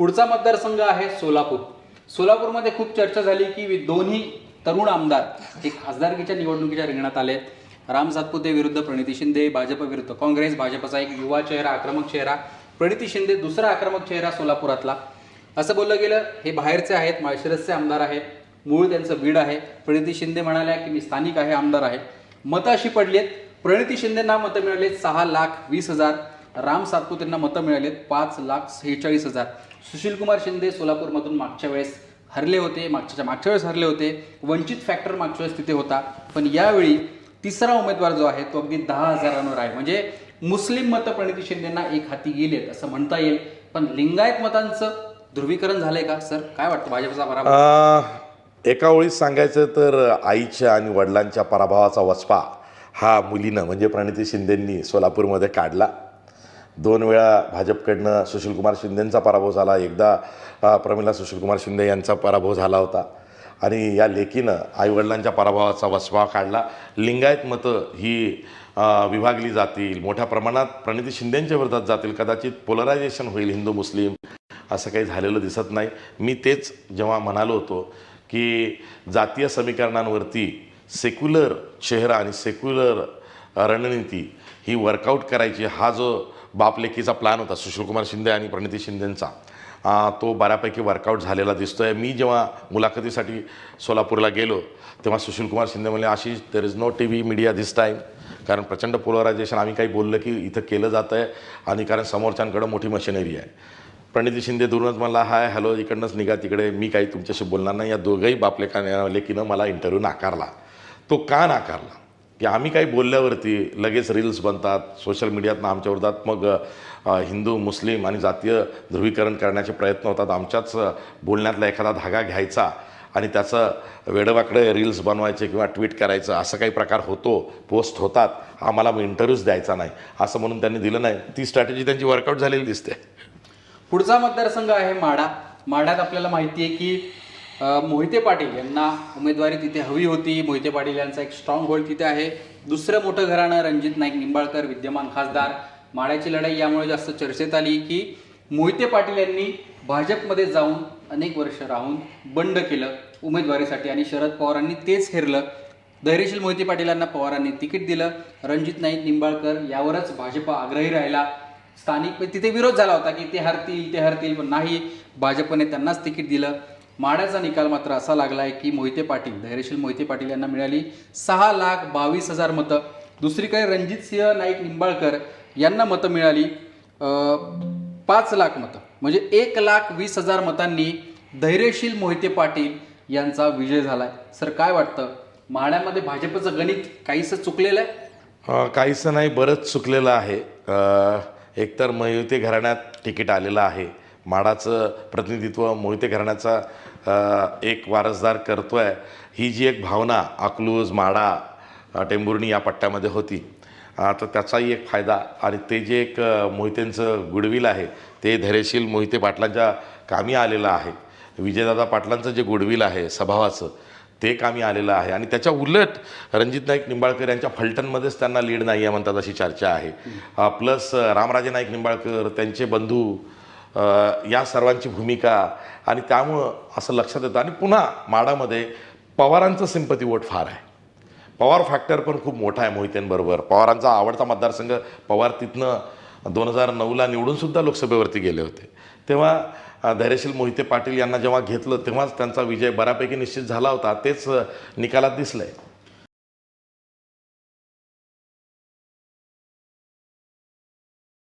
पुढचा मतदारसंघ आहे सोलापूर. सोलापूरमध्ये खूप चर्चा झाली की दोन्ही तरुण आमदार हे खासदारकीच्या निवडणुकीच्या रिंगणात आले राम सातपुते विरुद्ध प्रणिती शिंदे भाजप विरुद्ध काँग्रेस भाजपचा एक युवा चेहरा आक्रमक चेहरा प्रणिती शिंदे दुसरा आक्रमक चेहरा सोलापुरातला. असं बोललं गेलं हे बाहेरचे आहेत माळशिरसचे आमदार आहेत मूळ त्यांचं बीड आहे. प्रणिती शिंदे म्हणाल्या की मी स्थानिक आहे आमदार आहे. मतं अशी पडली आहेत प्रणिती शिंदेंना मतं मिळाली सहा लाख वीस हजार. राम सातपुतेंना मतं मिळालेत. पाच लाख सेहेचाळीस हजार. सुशीलकुमार शिंदे सोलापूरमधून मागच्या वेळेस हरले होते. मागच्या मागच्या वेळेस हरले होते. वंचित फॅक्टर मागच्या वेळेस तिथे होता. पण यावेळी तिसरा उमेदवार जो आहे तो अगदी दहा हजारांवर आहे. म्हणजे मुस्लिम मतं प्रणिती शिंदेना एक हाती गेलेत असं म्हणता येईल. पण लिंगायत मतांचं ध्रुवीकरण झालंय का? सर काय वाटतं भाजपचा पराभव? एका ओळीत सांगायचं तर आईच्या आणि वडिलांच्या पराभवाचा वचपा हा मुलीनं म्हणजे प्रणिती शिंदेंनी सोलापूरमध्ये काढला. दोन वेळा भाजपकडनं सुशीलकुमार शिंदेंचा पराभव झाला. एकदा प्रमिला सुशीलकुमार शिंदे यांचा पराभव झाला होता. आणि या लेकीनं आईवडिलांच्या पराभवाचा वसवा काढला. लिंगायत मतं ही विभागली जातील. मोठ्या प्रमाणात प्रणिती शिंदेंच्या विरोधात जातील. कदाचित पोलरायझेशन होईल हिंदू मुस्लिम असं काही झालेलं दिसत नाही. मी तेच जेव्हा म्हणालो होतो की जातीय समीकरणांवरती सेक्युलर चेहरा आणि सेक्युलर रणनीती ही वर्कआउट करायची हा जो बापलेकीचा प्लॅन होता. सुशीलकुमार शिंदे आणि प्रणिती शिंदेंचा. तो बऱ्यापैकी वर्कआउट झालेला दिसतो आहे मी जेव्हा मुलाखतीसाठी सोलापूरला गेलो तेव्हा सुशीलकुमार शिंदे म्हणले अशी there is no T V media this time कारण प्रचंड पोलरायझेशन आम्ही काही बोललं की इथं केलं जातं आहे आणि कारण समोरच्यांकडं मोठी मशिनरी आहे. प्रणिती शिंदे दुरूनच मला हाय हॅलो इकडनंच निघा तिकडे. मी काही तुमच्याशी बोलणार नाही. या दोघंही बापलेखा लेकीनं मला इंटरव्ह्यू नाकारला. तो का नाकारला? की आम्ही काही बोलल्यावरती लगेच रील्स बनतात सोशल मीडियातनं आमच्या विरोधात मग हिंदू मुस्लिम आणि जातीय ध्रुवीकरण करण्याचे प्रयत्न होतात. आमच्याच बोलण्यातला एखादा धागा घ्यायचा आणि त्याचं वेडवाकडे रील्स बनवायचे किंवा ट्विट करायचं असं काही प्रकार होतो पोस्ट होतात. आम्हाला मग इंटरव्ह्यूज द्यायचा नाही. असं म्हणून त्यांनी दिलं नाही. ती स्ट्रॅटेजी त्यांची वर्कआउट झालेली दिसते. पुढचा मतदारसंघ आहे माडा. माढ्यात आपल्याला माहिती आहे की मोहिते पाटील यांना उमेदवारी तिथे हवी होती. मोहिते पाटील यांचा एक स्ट्रॉंग होल्ड तिथे आहे. दुसरं मोठं घराणं रणजित नाईक निंबाळकर विद्यमान खासदार. माळ्याची लढाई यामुळे जास्त चर्चेत आली की मोहिते पाटील यांनी भाजपमध्ये जाऊन अनेक वर्ष राहून बंड केलं उमेदवारीसाठी आणि शरद पवारांनी तेच हेरलं. धैर्यशील मोहिते पाटीलांना पवारांनी तिकीट दिलं. रणजित नाईक निंबाळकर यावरच भाजप आग्रही राहिला. स्थानिक तिथे विरोध झाला होता की ते हरतील ते हरतील पण नाही. भाजपने त्यांनाच तिकीट दिलं. माड्याचा निकाल मात्र असा लागला आहे की मोहिते पाटील धैर्यशील मोहिते पाटील यांना मिळाली सहा लाख बावीस हजार मतं. दुसरीकडे रणजित सिंह नाईक निंबाळकर यांना मतं मिळाली पाच लाख मतं. म्हणजे एक लाख वीस हजार मतांनी धैर्यशील मोहिते पाटील यांचा विजय झालाय. सर काय वाटतं? माळ्यामध्ये भाजपचं गणित काहीसं चुकलेलं आहे? काहीसं नाही बरंच चुकलेलं आहे. एकतर मयुती घराण्यात तिकीट आलेलं आहे. माडाचं प्रतिनिधित्व मोहिते घराण्याचा एक वारसदार करतो आहे ही जी एक भावना अकलूज माडा टेंबुर्णी टेंभुर्णी या पट्ट्यामध्ये होती तर त्याचाही एक फायदा आणि ते जे एक मोहितेंचं गुडविल आहे ते धैर्यशील मोहिते पाटलांच्या कामी आलेलं आहे. विजयदादा पाटलांचं जे गुडविल आहे स्वभावाचं ते कामी आलेलं आहे आणि त्याच्या उलट रणजित नाईक निंबाळकर यांच्या फलटणमध्येच त्यांना लीड नाही आहे म्हणतात अशी चर्चा आहे. प्लस रामराजे नाईक निंबाळकर त्यांचे बंधू या सर्वांची भूमिका. आणि त्यामुळं असं लक्षात येतं. आणि पुन्हा माडामध्ये पवारांचं सिंपती वोट फार आहे. पवार फॅक्टर पण खूप मोठा आहे मोहितेंबरोबर. पवारांचा आवडता मतदारसंघ पवार तिथनं दोन हजार नऊला निवडूनसुद्धा लोकसभेवरती गेले होते. तेव्हा धैर्यशील मोहिते पाटील यांना जेव्हा घेतलं तेव्हाच त्यांचा विजय बऱ्यापैकी निश्चित झाला होता. तेच निकालात दिसलं आहे